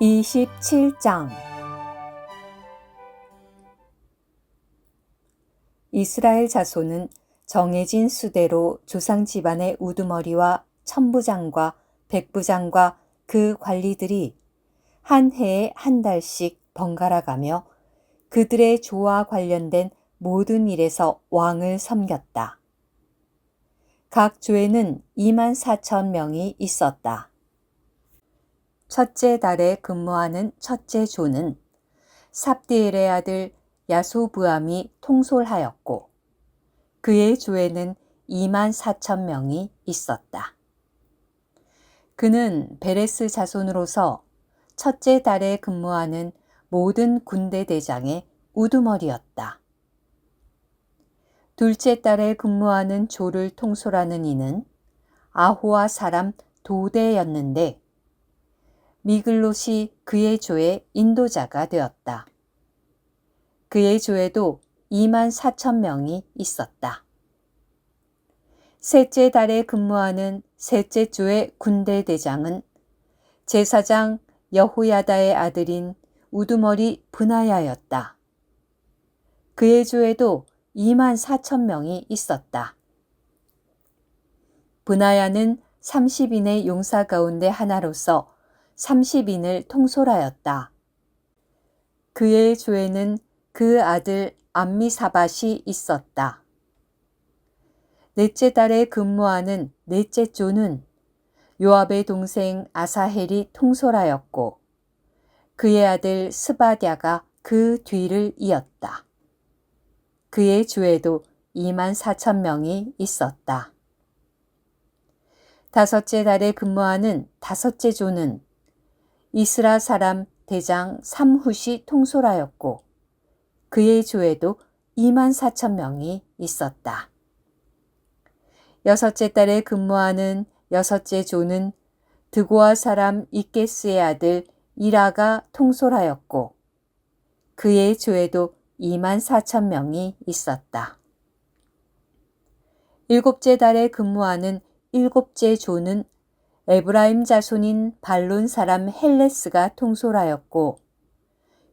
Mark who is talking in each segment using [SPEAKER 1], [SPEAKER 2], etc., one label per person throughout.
[SPEAKER 1] 27장 이스라엘 자손은 정해진 수대로 조상 집안의 우두머리와 천부장과 백부장과 그 관리들이 한 해에 한 달씩 번갈아 가며 그들의 조와 관련된 모든 일에서 왕을 섬겼다. 각 조에는 2만 4천 명이 있었다. 첫째 달에 근무하는 첫째 조는 삽디엘의 아들 야소부암이 통솔하였고 그의 조에는 2만 4천 명이 있었다. 그는 베레스 자손으로서 첫째 달에 근무하는 모든 군대 대장의 우두머리였다. 둘째 달에 근무하는 조를 통솔하는 이는 아호와 사람 도대였는데 미글롯이 그의 조의 인도자가 되었다. 그의 조에도 2만 4천 명이 있었다. 셋째 달에 근무하는 셋째 조의 군대 대장은 제사장 여호야다의 아들인 우두머리 분하야였다. 그의 조에도 2만 4천 명이 있었다. 분하야는 30인의 용사 가운데 하나로서 30인을 통솔하였다. 그의 조에는 그 아들 암미사밭이 있었다. 넷째 달에 근무하는 넷째 조는 요압의 동생 아사헬이 통솔하였고 그의 아들 스바디아가 그 뒤를 이었다. 그의 조에도 2만 4천 명이 있었다. 다섯째 달에 근무하는 다섯째 조는 이스라 사람 대장 삼훗이 통솔하였고 그의 조에도 2만 4천 명이 있었다. 여섯째 달에 근무하는 여섯째 조는 드고아 사람 이케스의 아들 이라가 통솔하였고 그의 조에도 2만 4천 명이 있었다. 일곱째 달에 근무하는 일곱째 조는 에브라임 자손인 발론 사람 헬레스가 통솔하였고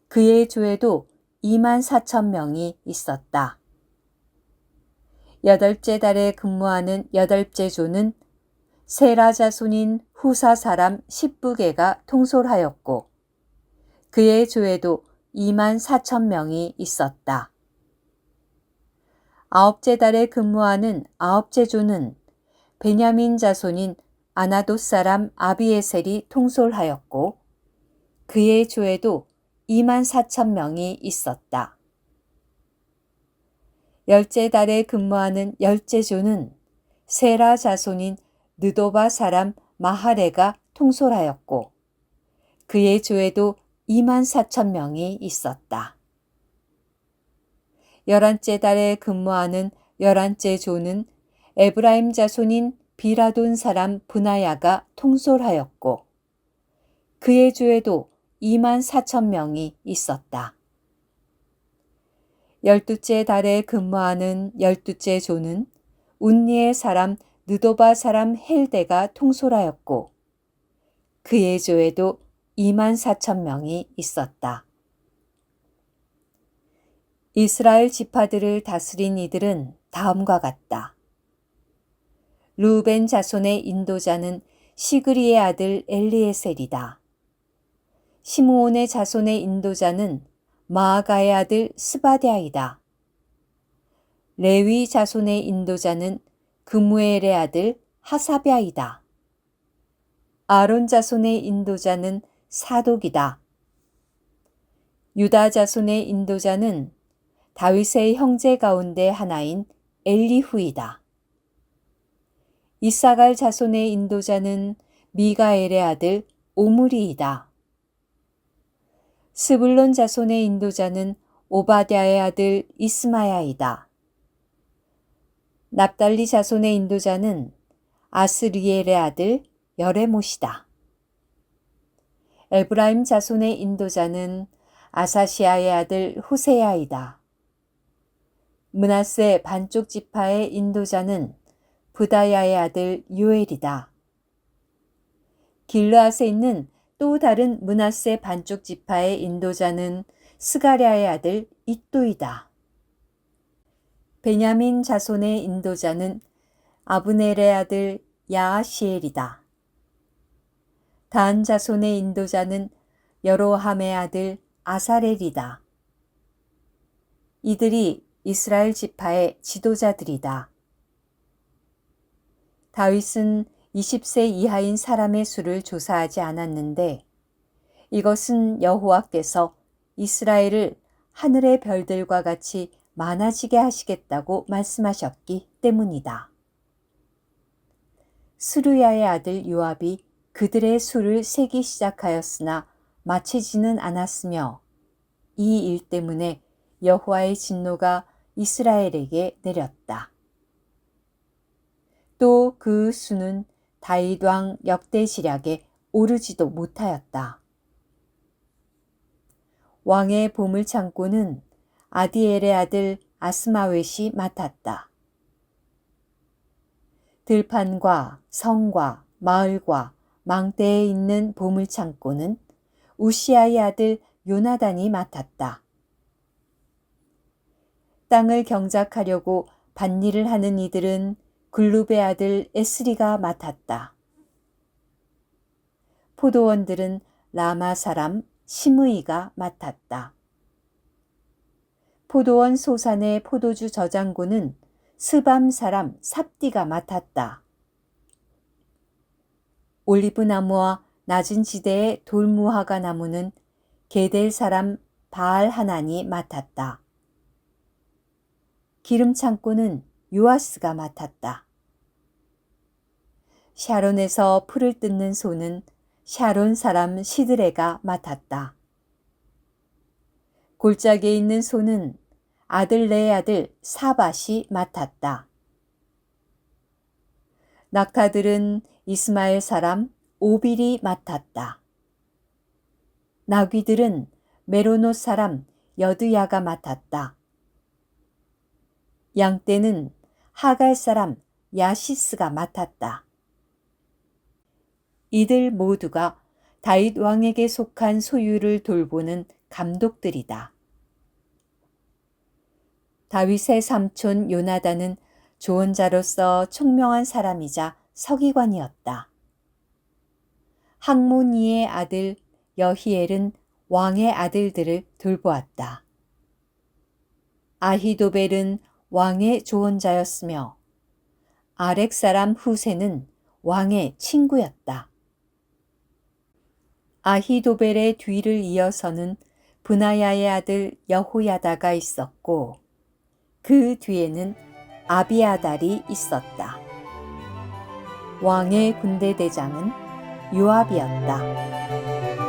[SPEAKER 1] 그의 조에도 2만 4천 명이 있었다. 여덟째 달에 근무하는 여덟째 조는 세라 자손인 후사 사람 십부계가 통솔하였고 그의 조에도 2만 4천 명이 있었다. 아홉째 달에 근무하는 아홉째 조는 베냐민 자손인 아나도 사람 아비에셀이 통솔하였고 그의 조에도 2만 4천 명이 있었다. 열째 달에 근무하는 열째 조는 세라 자손인 느도바 사람 마하레가 통솔하였고 그의 조에도 2만 4천 명이 있었다. 열한째 달에 근무하는 열한째 조는 에브라임 자손인 비라돈 사람 분하야가 통솔하였고 그의 조에도 2만 4천 명이 있었다. 열두째 달에 근무하는 열두째 조는 운니의 사람 느도바 사람 헬데가 통솔하였고 그의 조에도 2만 4천 명이 있었다. 이스라엘 지파들을 다스린 이들은 다음과 같다. 루벤 자손의 인도자는 시그리의 아들 엘리에셀이다. 시므온의 자손의 인도자는 마아가의 아들 스바데아이다. 레위 자손의 인도자는 그무엘의 아들 하사비아이다. 아론 자손의 인도자는 사독이다. 유다 자손의 인도자는 다윗의 형제 가운데 하나인 엘리후이다. 이사갈 자손의 인도자는 미가엘의 아들 오므리이다. 스불론 자손의 인도자는 오바댜의 아들 이스마야이다. 납달리 자손의 인도자는 아스리엘의 아들 여레못이다. 에브라임 자손의 인도자는 아사시아의 아들 후세야이다. 문하세 반쪽 지파의 인도자는 부다야의 아들 요엘이다. 길르앗에 있는 또 다른 문하세 반쪽 지파의 인도자는 스가랴의 아들 이또이다. 베냐민 자손의 인도자는 아브넬의 아들 야시엘이다. 단 자손의 인도자는 여로함의 아들 아사렐이다. 이들이 이스라엘 지파의 지도자들이다. 다윗은 20세 이하인 사람의 수를 조사하지 않았는데 이것은 여호와께서 이스라엘을 하늘의 별들과 같이 많아지게 하시겠다고 말씀하셨기 때문이다. 스루야의 아들 요압이 그들의 수를 세기 시작하였으나 마치지는 않았으며 이 일 때문에 여호와의 진노가 이스라엘에게 내렸다. 또 그 수는 다윗 왕 역대시략에 오르지도 못하였다. 왕의 보물 창고는 아디엘의 아들 아스마웻이 맡았다. 들판과 성과 마을과 망대에 있는 보물 창고는 우시아의 아들 요나단이 맡았다. 땅을 경작하려고 밭일을 하는 이들은 글룹의 아들 에스리가 맡았다. 포도원들은 라마 사람 시므이가 맡았다. 포도원 소산의 포도주 저장고는 스밤 사람 삽디가 맡았다. 올리브 나무와 낮은 지대의 돌무화과 나무는 게델 사람 바알 하나니 맡았다. 기름 창고는 요아스가 맡았다. 샤론에서 풀을 뜯는 소는 샤론 사람 시드레가 맡았다. 골짜기에 있는 소는 아들네 아들 사밭이 맡았다. 낙타들은 이스마엘 사람 오빌이 맡았다. 나귀들은 메로노 사람 여드야가 맡았다. 양떼는 하갈 사람 야시스가 맡았다. 이들 모두가 다윗 왕에게 속한 소유를 돌보는 감독들이다. 다윗의 삼촌 요나단은 조언자로서 총명한 사람이자 서기관이었다. 항모니의 아들 여히엘은 왕의 아들들을 돌보았다. 아히도벨은 왕의 조언자였으며 아렉 사람 후세는 왕의 친구였다. 아히도벨의 뒤를 이어서는 브나야의 아들 여호야다가 있었고 그 뒤에는 아비아달이 있었다. 왕의 군대 대장은 요압이었다.